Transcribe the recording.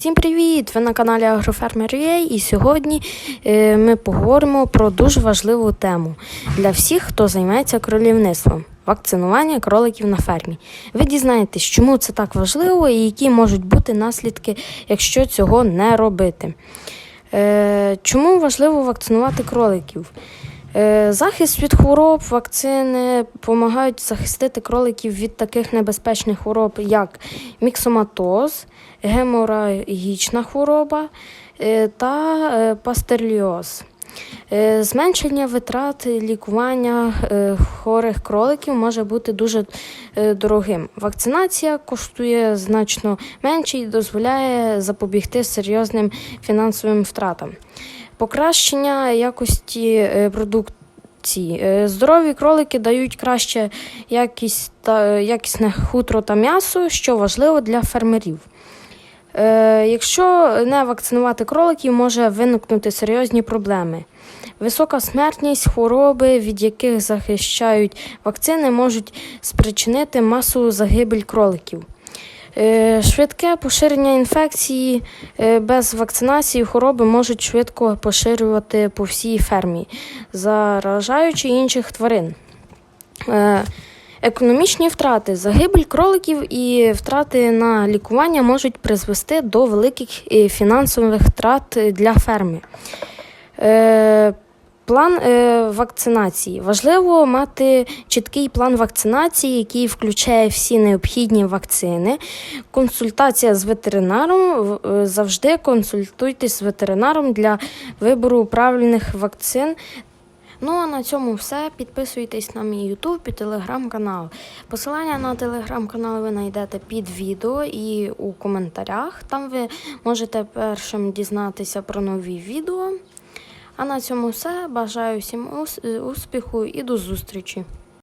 Всім привіт! Ви на каналі Агрофермер.ua і сьогодні е, ми поговоримо про дуже важливу тему для всіх, хто займається кролівництвом вакцинування кроликів на фермі. Ви дізнаєтесь, чому це так важливо і які можуть бути наслідки, якщо цього не робити. Е, чому важливо вакцинувати кроликів? Е, Захист від хвороб, вакцини допомагають захистити кроликів від таких небезпечних хвороб, як міксоматоз, геморагічна хвороба е, та е, пастерліоз. Зменшення витрат лікування хворих кроликів може бути дуже дорогим. Вакцинація коштує значно менше і дозволяє запобігти серйозним фінансовим втратам. Покращення якості е, продукції. Е, Здорові кролики дають краще якість та, е, якісне хутро та м'ясо, що важливо для фермерів. Якщо не вакцинувати кроликів, може виникнути серйозні проблеми. Висока смертність, хвороби, від яких захищають вакцини, можуть спричинити масову загибель кроликів. Е, Швидке поширення інфекції е, без вакцинації хвороби можуть швидко поширювати по всій фермі, заражаючи інших тварин. Е, Економічні втрати, загибель кроликів і втрати на лікування можуть призвести до великих фінансових втрат для ферми. План е, вакцинації. Важливо мати чіткий план вакцинації, який включає всі необхідні вакцини. Консультація з ветеринаром. Е, Завжди консультуйтесь з ветеринаром для вибору правильних вакцин. Ну а на цьому все. Підписуйтесь на мій YouTube і телеграм-канал. Посилання на телеграм-канал ви знайдете під відео і у коментарях. Там ви можете першим дізнатися про нові відео. А на цьому все. Бажаю всім ус- успіху і до зустрічі!